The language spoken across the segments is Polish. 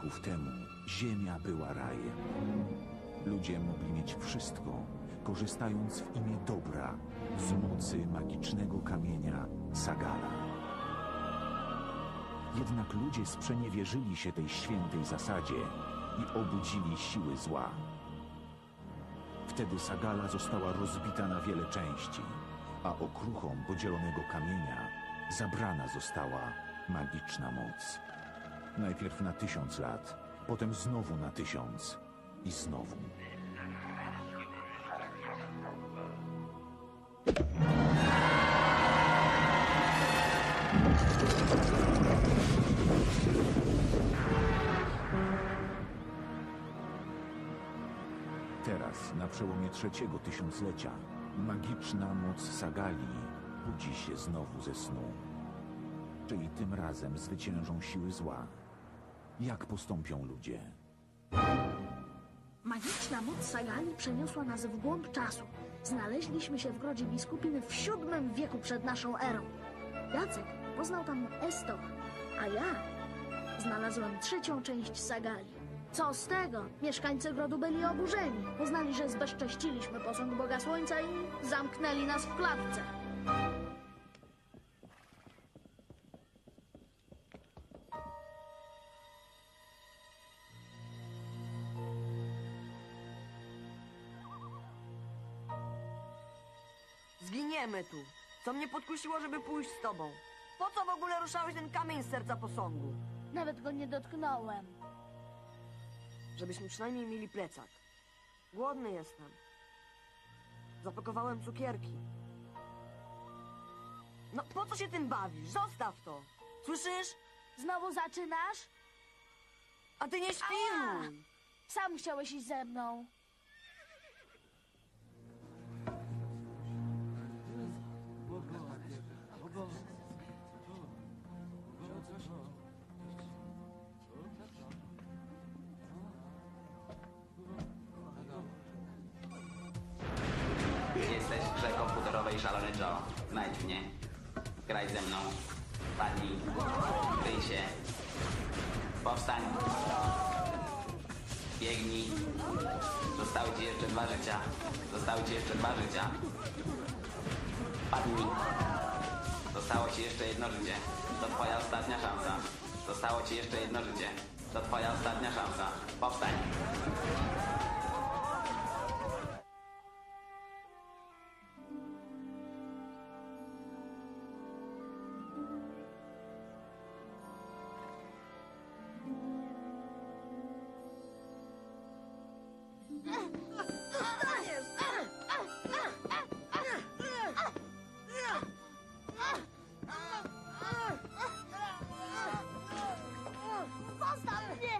wieków temu ziemia była rajem. Ludzie mogli mieć wszystko, korzystając w imię dobra z mocy magicznego kamienia Sagala. Jednak ludzie sprzeniewierzyli się tej świętej zasadzie i obudzili siły zła. Wtedy Sagala została rozbita na wiele części, a okruchom podzielonego kamienia zabrana została magiczna moc. Najpierw na tysiąc lat, potem znowu na tysiąc i znowu. Teraz, na przełomie trzeciego tysiąclecia, magiczna moc Sagali budzi się znowu ze snu. Czyli tym razem zwyciężą siły zła. Jak postąpią ludzie? Magiczna moc Sagali przeniosła nas w głąb czasu. Znaleźliśmy się w grodzie biskupiny w VII wieku przed naszą erą. Jacek poznał tam Estok, a ja znalazłem trzecią część Sagali. Co z tego? Mieszkańcy grodu byli oburzeni. Poznali, że zbezcześciliśmy posąg Boga Słońca i zamknęli nas w klatce. Zginiemy tu. Co mnie podkusiło, żeby pójść z tobą? Po co w ogóle ruszałeś ten kamień z serca posągu? Nawet go nie dotknąłem. Żebyśmy przynajmniej mieli plecak. Głodny jestem. Zapakowałem cukierki. No, po co się tym bawisz? Zostaw to. Słyszysz? Znowu zaczynasz? A ty nie świruj! Sam chciałeś iść ze mną. Komputerowej Szalony Joe. Znajdź mnie. Graj ze mną. Padnij. Kryj się. Powstań. Biegnij. Zostały ci jeszcze dwa życia. Zostały ci jeszcze dwa życia. Padnij. Zostało ci jeszcze jedno życie. To twoja ostatnia szansa. Zostało ci jeszcze jedno życie. To twoja ostatnia szansa. Powstań.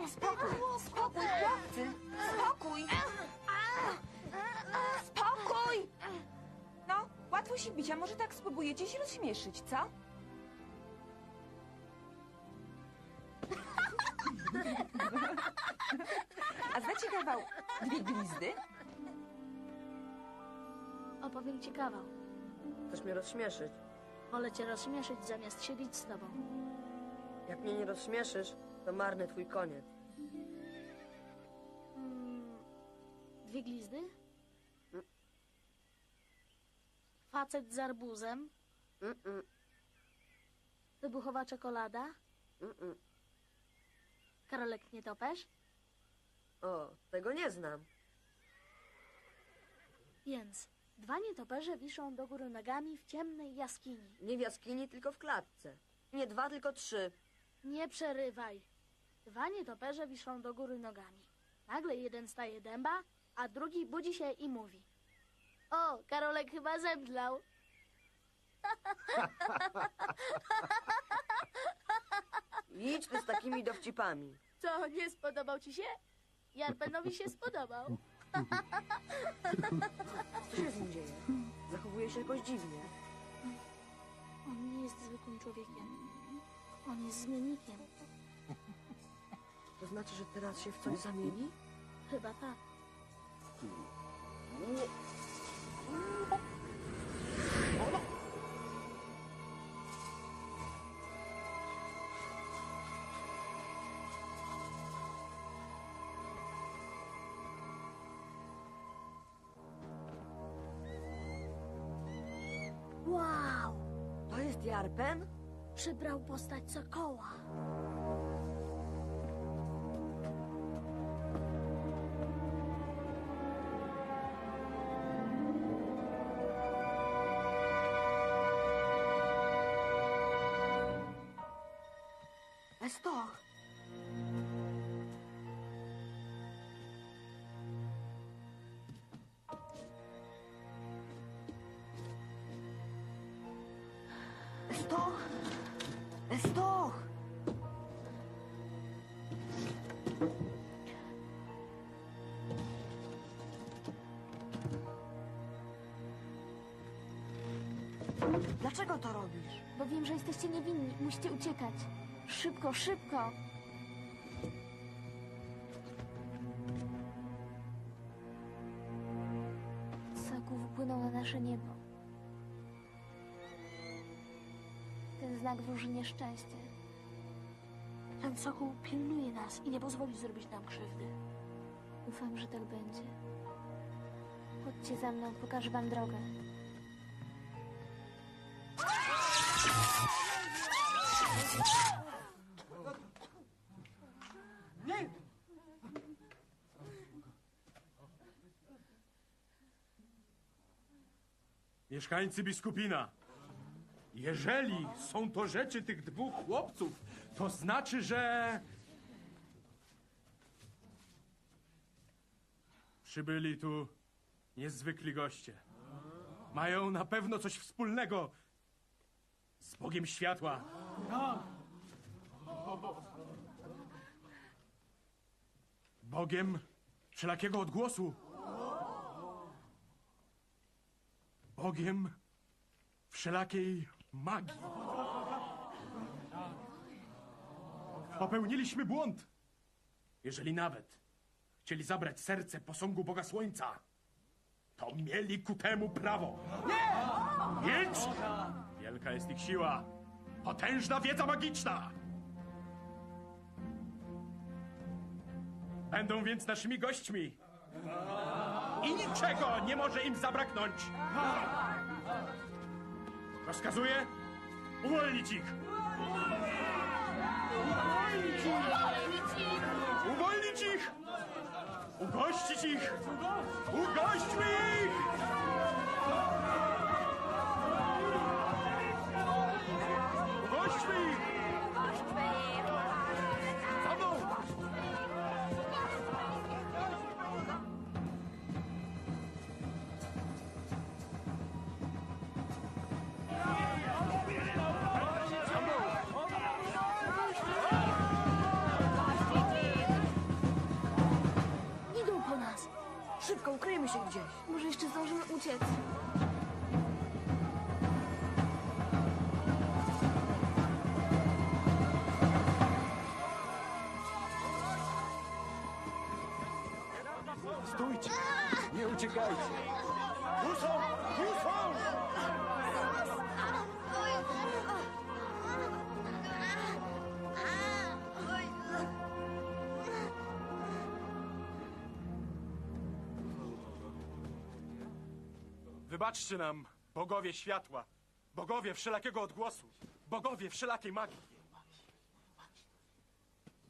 Spokój, spokój, chłopcy! Spokój! Spokój! No, łatwo się bić, a może tak spróbujecie się rozśmieszyć, co? Opowiem ci kawał. Chcesz mnie rozśmieszyć? Wolę cię rozśmieszyć zamiast siedzieć z tobą. Jak mnie nie rozśmieszysz, to marny twój koniec. Dwie glizdy? Facet z arbuzem? Mm-mm, Wybuchowa czekolada? mm-mm. Karolek nietoperz? O, tego nie znam. Więc dwa nietoperze wiszą do góry nogami w ciemnej jaskini. Nie w jaskini, tylko w klatce. Nie dwa, tylko trzy. Nie przerywaj. Dwa nietoperze wiszą do góry nogami. Nagle jeden staje dęba, a drugi budzi się i mówi. O, Karolek chyba zemdlał. Idź ty z takimi dowcipami. Co, nie spodobał ci się? Jarpenowi się spodobał. Co się z nim dzieje? Zachowuje się jakoś dziwnie. On nie jest zwykłym człowiekiem. On jest zmiennikiem. To znaczy, że teraz się w coś zamieni? Chyba tak. Jarpen? Przybrał postać sokoła. Estoch! Estoch! Estoch! Dlaczego to robisz? Bo wiem, że jesteście niewinni. Musicie uciekać. Szybko, szybko! Soku wypłynął na nasze niebo. Znak wróży nieszczęście. Ten sokół pilnuje nas i nie pozwoli zrobić nam krzywdy. Ufam, że tak będzie. Chodźcie za mną, pokażę wam drogę. Mieszkańcy biskupina, jeżeli są to rzeczy tych dwóch chłopców, to znaczy, że. Przybyli tu niezwykli goście. Mają na pewno coś wspólnego z Bogiem światła. Bogiem wszelakiego odgłosu. Bogiem wszelakiej magii. Popełniliśmy błąd. Jeżeli nawet chcieli zabrać serce posągu Boga Słońca, to mieli ku temu prawo. Nie! Idź! Wielka jest ich siła. Potężna wiedza magiczna. Będą więc naszymi gośćmi. I niczego nie może im zabraknąć. Rozkazuję uwolnić ich. Uwolnić ich! Ugościć ich! Ugośćmy ich! Ukryjmy się gdzieś. Może jeszcze zdążymy uciec. Stójcie! Nie uciekajcie! Tu są! Tu są! Wybaczcie nam, bogowie światła, bogowie wszelakiego odgłosu, bogowie wszelakiej magii.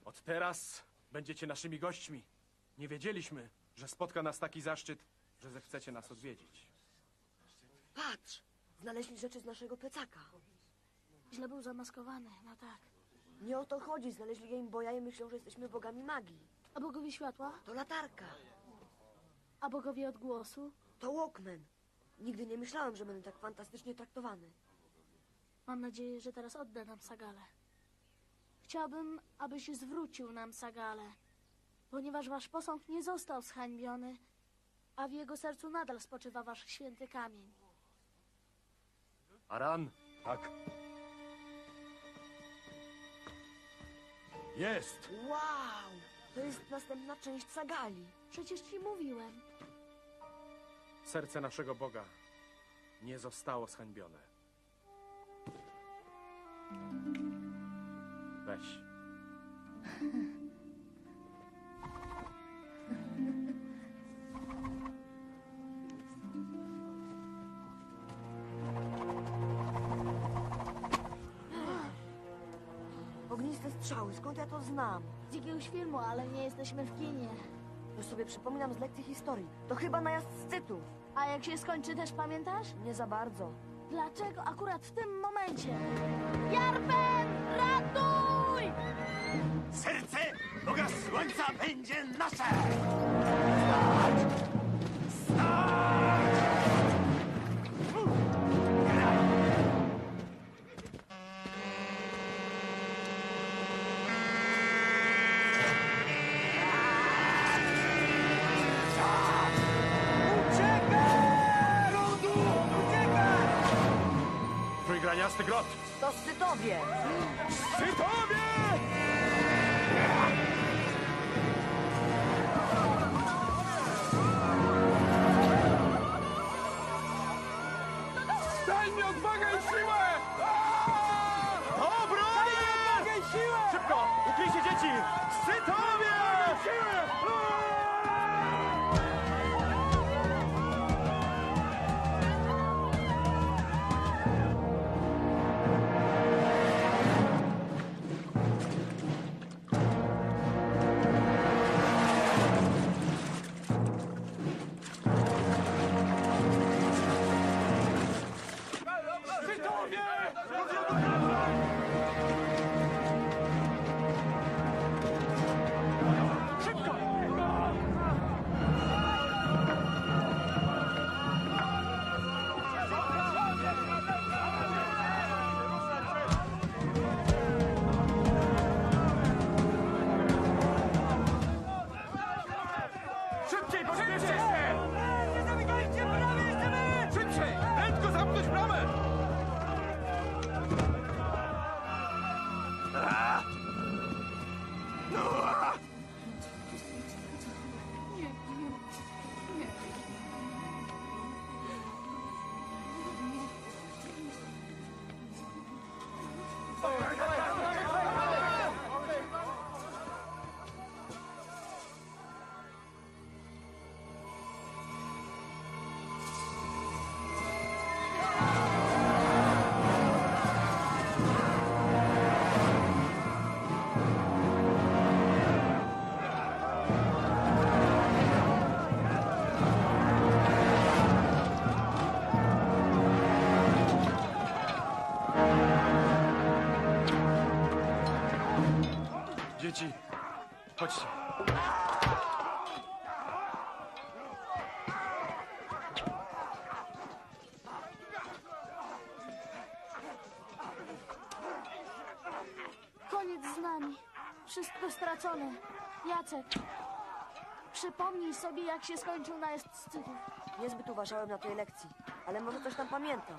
Od teraz będziecie naszymi gośćmi. Nie wiedzieliśmy, że spotka nas taki zaszczyt, że zechcecie nas odwiedzić. Patrz! Znaleźli rzeczy z naszego plecaka. Źle był zamaskowany, no tak. Nie o to chodzi, znaleźli Game Boya i myślą, że jesteśmy bogami magii. A bogowie światła? To latarka. A bogowie odgłosu? To Walkman. Nigdy nie myślałem, że będę tak fantastycznie traktowany. Mam nadzieję, że teraz odda nam Sagalę. Chciałbym, abyś zwrócił nam Sagalę, ponieważ wasz posąg nie został zhańbiony, a w jego sercu nadal spoczywa wasz święty kamień. Aran? Tak. Jest! Wow! To jest następna część Sagali. Przecież ci mówiłem. Serce naszego Boga nie zostało zhańbione. Weź. Ogniste strzały, skąd ja to znam? Z jakiegoś filmu, ale nie jesteśmy w kinie. To sobie przypominam z lekcji historii. To chyba najazd Scytów. A jak się skończy, też pamiętasz? Nie za bardzo. Dlaczego akurat w tym momencie? Jarpen, ratuj! Serce Boga Słońca będzie nasze! Trójgraniasty grot! To Scytowie! Scytowie! Daj mi odwagę i siłę! Dobro! Daj mi odwagę i siłę! Szybko! Ukryjcie dzieci! Scytowie! Siłę! Wszystko stracone. Jacek, przypomnij sobie, jak się skończył najazd Scytów. Niezbyt uważałem na tej lekcji, ale może coś tam pamiętam.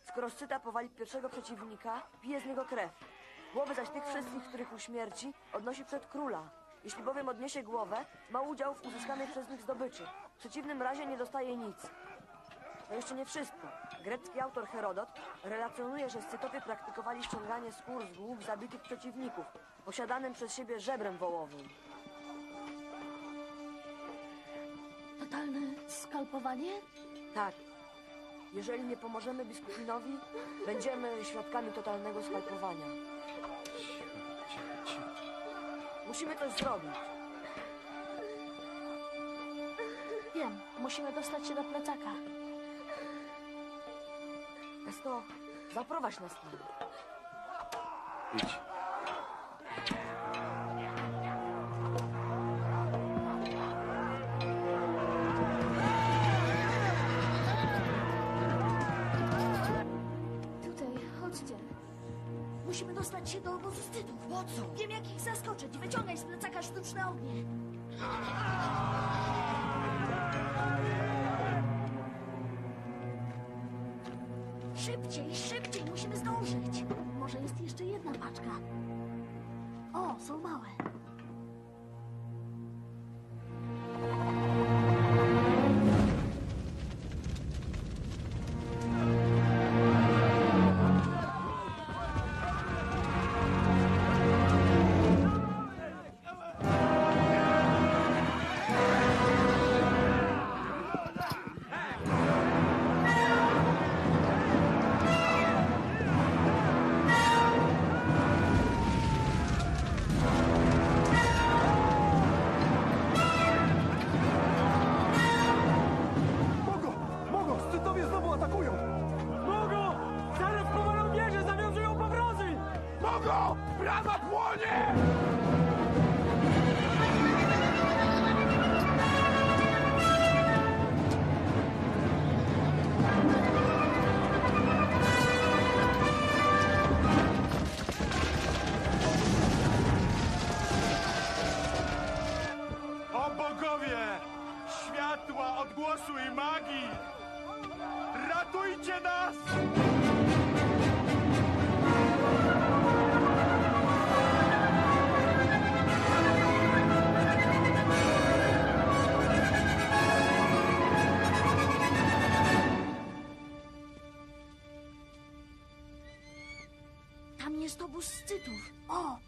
Skoro Scyta powali pierwszego przeciwnika, pije z niego krew. Głowy zaś tych wszystkich, których uśmierci, odnosi przed króla. Jeśli bowiem odniesie głowę, ma udział w uzyskanej przez nich zdobyczy. W przeciwnym razie nie dostaje nic. To jeszcze nie wszystko. Grecki autor Herodot relacjonuje, że Scytowie praktykowali ściąganie skór z głów zabitych przeciwników, posiadanym przez siebie żebrem wołowym. Totalne skalpowanie? Tak. Jeżeli nie pomożemy biskupinowi, będziemy świadkami totalnego skalpowania. Musimy coś zrobić. Wiem, musimy dostać się do plecaka. Esto, zaprowadź nas tam. Idź. Wyciągaj z plecaka sztuczne ognie. Szybciej, szybciej, musimy zdążyć. Może jest jeszcze jedna paczka. O, są małe.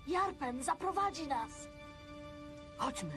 Jarpen zaprowadzi nas. Chodźmy.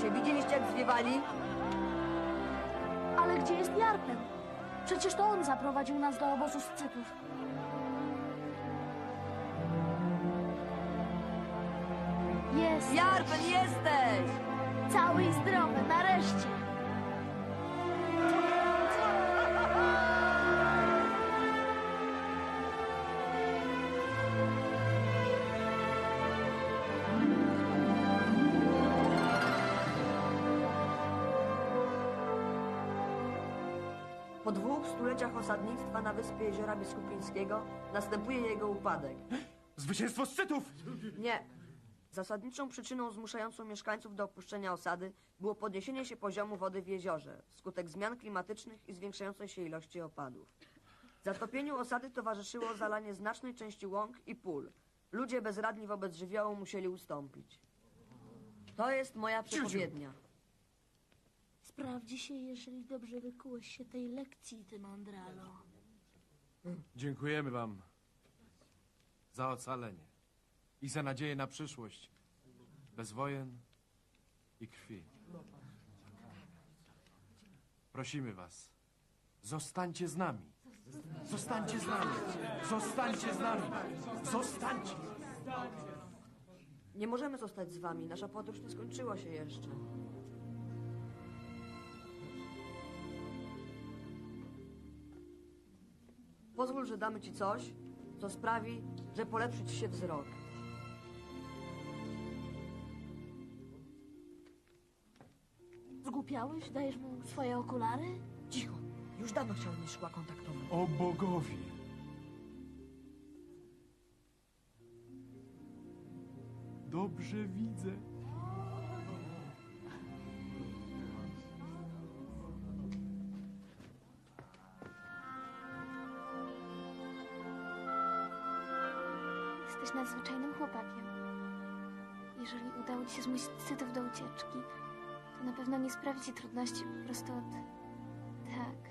Się. Widzieliście, jak zwiewali? Ale gdzie jest Jarpen? Przecież to on zaprowadził nas do obozu scytów. Jest Jarpen, jesteś! Po dwóch stuleciach osadnictwa na wyspie Jeziora Biskupińskiego następuje jego upadek. Zwycięstwo scytów! Nie. Zasadniczą przyczyną zmuszającą mieszkańców do opuszczenia osady było podniesienie się poziomu wody w jeziorze wskutek zmian klimatycznych i zwiększającej się ilości opadów. Zatopieniu osady towarzyszyło zalanie znacznej części łąk i pól. Ludzie bezradni wobec żywiołu musieli ustąpić. To jest moja przepowiednia. Sprawdzi się, jeżeli dobrze wykułeś się tej lekcji, ty mądralo. Dziękujemy wam. za ocalenie i za nadzieję na przyszłość, bez wojen i krwi. Prosimy was, zostańcie z nami. Zostańcie z nami. Zostańcie z nami. Zostańcie. Nie możemy zostać z wami. Nasza podróż nie skończyła się jeszcze. Pozwól, że damy ci coś, co sprawi, że polepszy ci się wzrok. Zgłupiałeś? Dajesz mu swoje okulary? Cicho. Już dawno chciał mieć szkła kontaktowe. O bogowie. Dobrze widzę. Jesteś nadzwyczajnym chłopakiem. Jeżeli udało ci się zmusić cytów do ucieczki, to na pewno nie sprawi ci trudności po prostu od... Tak.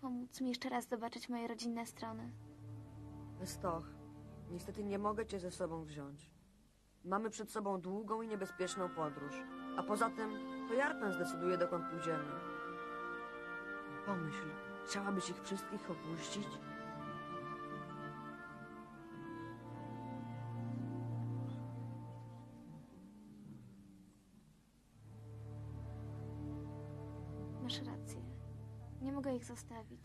Pomóc mi jeszcze raz zobaczyć moje rodzinne strony. Stoch, niestety nie mogę cię ze sobą wziąć. Mamy przed sobą długą i niebezpieczną podróż. A poza tym to Jarpen zdecyduje, dokąd pójdziemy. Pomyśl, chciałabyś ich wszystkich opuścić? Zostawić.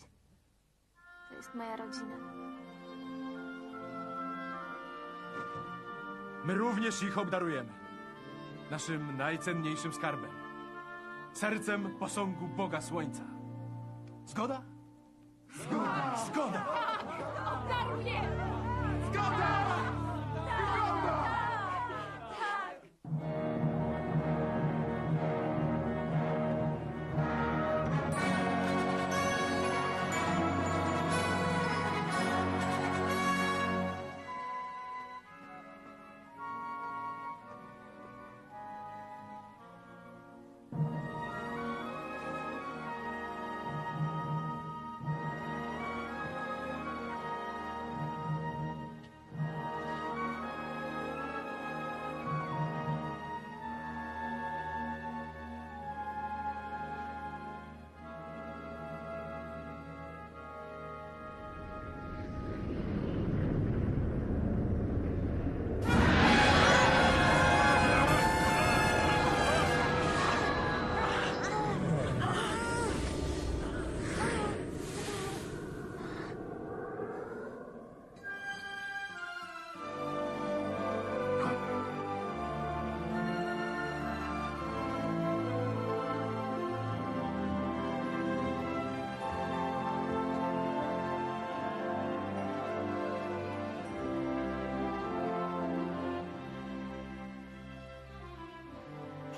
To jest moja rodzina. My również ich obdarujemy. Naszym najcenniejszym skarbem. Sercem posągu Boga Słońca. Zgoda? Zgoda! Zgoda!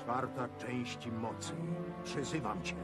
Czwarta część mocy. Przyzywam cię.